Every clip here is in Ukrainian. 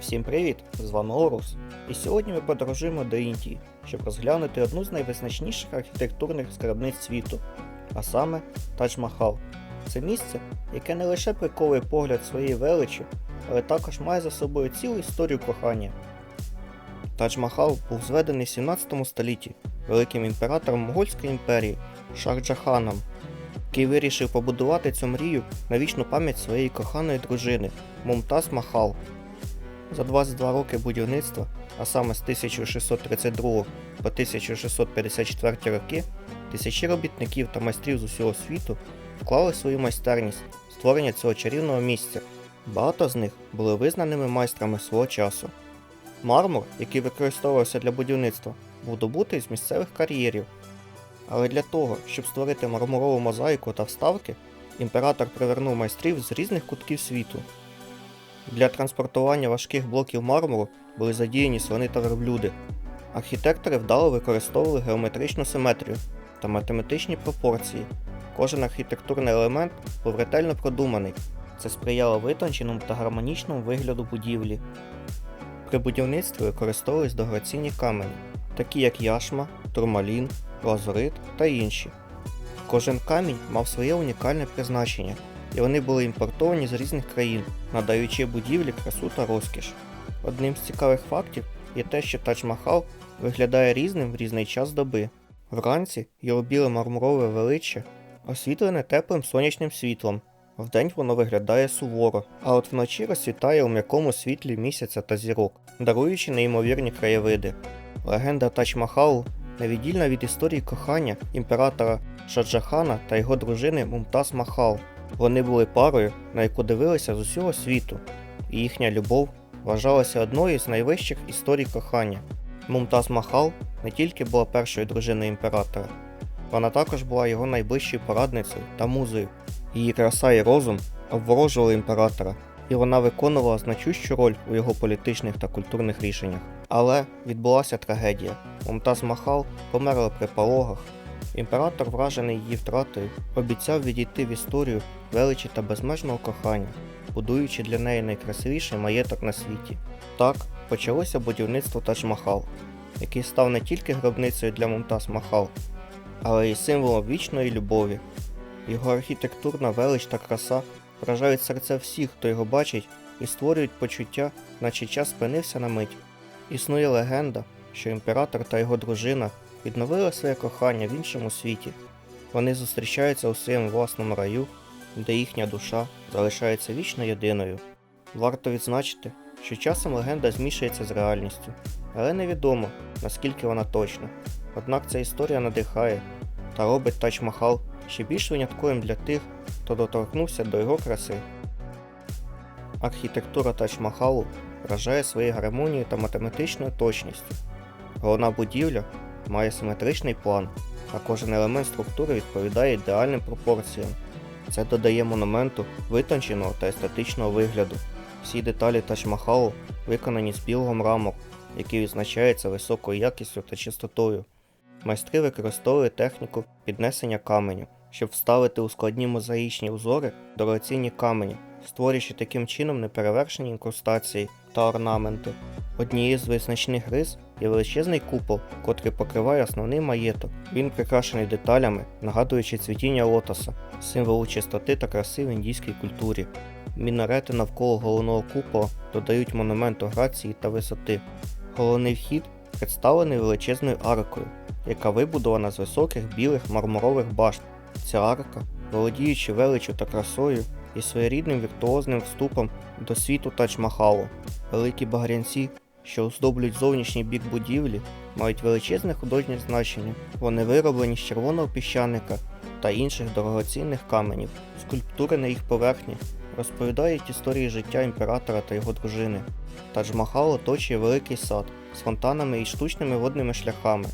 Всім привіт! З вами Орус. І сьогодні ми подорожуємо до Індії, щоб розглянути одну з найвизначніших архітектурних скарбниць світу, а саме Тадж-Махал. Це місце, яке не лише приковує погляд своєї величі, але також має за собою цілу історію кохання. Тадж-Махал був зведений в 17 столітті великим імператором Могольської імперії Шахджаханом, який вирішив побудувати цю мрію на вічну пам'ять своєї коханої дружини Мумтаз Махал. За 22 роки будівництва, а саме з 1632 по 1654 роки, тисячі робітників та майстрів з усього світу вклали свою майстерність в створення цього чарівного місця. Багато з них були визнаними майстрами свого часу. Мармур, який використовувався для будівництва, був добутий з місцевих кар'єрів. Але для того, щоб створити мармурову мозаїку та вставки, імператор привернув майстрів з різних кутків світу. Для транспортування важких блоків мармуру були задіяні слони та верблюди. Архітектори вдало використовували геометричну симетрію та математичні пропорції. Кожен архітектурний елемент був ретельно продуманий. Це сприяло витонченому та гармонічному вигляду будівлі. При будівництві використовувались дорогоцінні камені, такі як яшма, турмалін, лазурит та інші. Кожен камінь мав своє унікальне призначення, і вони були імпортовані з різних країн, надаючи будівлі красу та розкіш. Одним з цікавих фактів є те, що Тадж-Махал виглядає різним в різний час доби. Вранці його біле мармурове величчя освітлене теплим сонячним світлом. Вдень воно виглядає суворо, а от вночі розцвітає у м'якому світлі місяця та зірок, даруючи неймовірні краєвиди. Легенда Тадж-Махалу невіддільна від історії кохання імператора Шаджахана та його дружини Мумтаз Махал. Вони були парою, на яку дивилися з усього світу, і їхня любов вважалася одною з найвищих історій кохання. Мумтаз Махал не тільки була першою дружиною імператора, вона також була його найближчою порадницею та музою. Її краса і розум обворожували імператора, і вона виконувала значущу роль у його політичних та культурних рішеннях. Але відбулася трагедія. Мумтаз Махал померла при пологах. Імператор, вражений її втратою, обіцяв відійти в історію величі та безмежного кохання, будуючи для неї найкрасивіший маєток на світі. Так почалося будівництво Тадж-Махал, який став не тільки гробницею для Мумтаз Махал, але й символом вічної любові. Його архітектурна велич та краса вражають серця всіх, хто його бачить, і створюють почуття, наче час спинився на мить. Існує легенда, що імператор та його дружина відновили своє кохання в іншому світі. Вони зустрічаються у своєму власному раю, де їхня душа залишається вічно єдиною. Варто відзначити, що часом легенда змішується з реальністю, але невідомо, наскільки вона точна. Однак ця історія надихає та робить Тадж-Махал ще більш винятковим для тих, хто доторкнувся до його краси. Архітектура Тадж-Махалу вражає своєю гармонією та математичною точністю. Головна будівля має симетричний план, а кожен елемент структури відповідає ідеальним пропорціям. Це додає монументу витонченого та естетичного вигляду. Всі деталі Тадж-Махалу виконані з білого мрамору, який відзначається високою якістю та чистотою. Майстри використовували техніку піднесення каменю, щоб вставити у складні мозаїчні узори дорогоцінні камені, створюючи таким чином неперевершені інкрустації та орнаменти. Однією з визначних рис є величезний купол, котрий покриває основний маєток. Він прикрашений деталями, нагадуючи цвітіння лотоса, символу чистоти та краси в індійській культурі. Мінарети навколо головного купола додають монументу грації та висоти. Головний вхід представлений величезною аркою, яка вибудована з високих білих мармурових башт. Ця арка, володіючи величчю та красою, і своєрідним віртуозним вступом до світу Тадж-Махалу. Великі багрянці, що оздоблюють зовнішній бік будівлі, мають величезне художнє значення. Вони вироблені з червоного піщаника та інших дорогоцінних каменів. Скульптури на їх поверхні розповідають історії життя імператора та його дружини. Тадж-Махал оточує великий сад з фонтанами і штучними водними шляхами.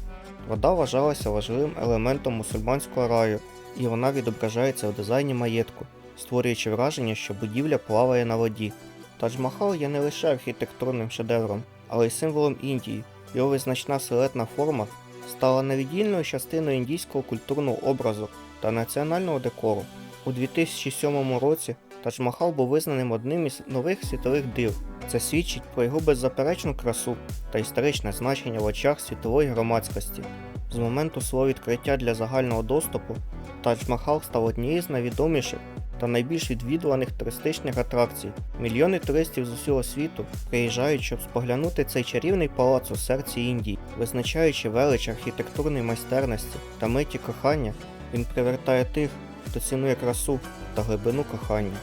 Вода вважалася важливим елементом мусульманського раю, і вона відображається у дизайні маєтку, створюючи враження, що будівля плаває на воді. Тадж-Махал є не лише архітектурним шедевром, але й символом Індії. Його визначна силетна форма стала невіддільною частиною індійського культурного образу та національного декору. У 2007 році Тадж-Махал був визнаним одним із нових світових див Це свідчить про його беззаперечну красу та історичне значення в очах світової громадськості. З моменту свого відкриття для загального доступу Тадж-Махал став однією з найвідоміших та найбільш відвідуваних туристичних атракцій. Мільйони туристів з усього світу приїжджають, щоб споглянути цей чарівний палац у серці Індії, визначаючи велич архітектурної майстерності та миті кохання, він привертає тих, хто цінує красу та глибину кохання.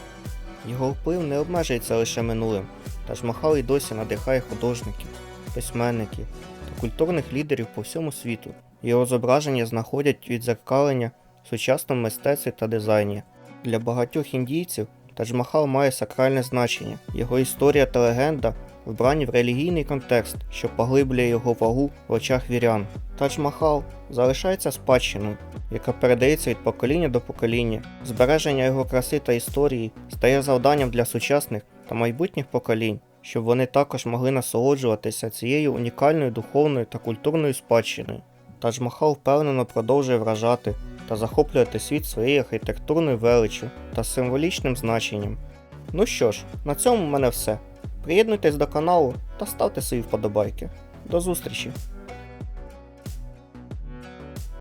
Його вплив не обмежується лише минулим, Тадж-Махал і досі надихає художників, письменників та культурних лідерів по всьому світу. Його зображення знаходять відзеркалення в сучасному мистецтві та дизайні. Для багатьох індійців Тадж-Махал має сакральне значення. Його історія та легенда вбрані в релігійний контекст, що поглиблює його вагу в очах вірян. Тадж-Махал залишається спадщиною, яка передається від покоління до покоління. Збереження його краси та історії стає завданням для сучасних та майбутніх поколінь, щоб вони також могли насолоджуватися цією унікальною духовною та культурною спадщиною. Тадж-Махал впевнено продовжує вражати та захоплювати світ своєю архітектурною величчю та символічним значенням. Ну що ж, на цьому в мене все. Приєднуйтесь до каналу та ставте свої вподобайки. До зустрічі!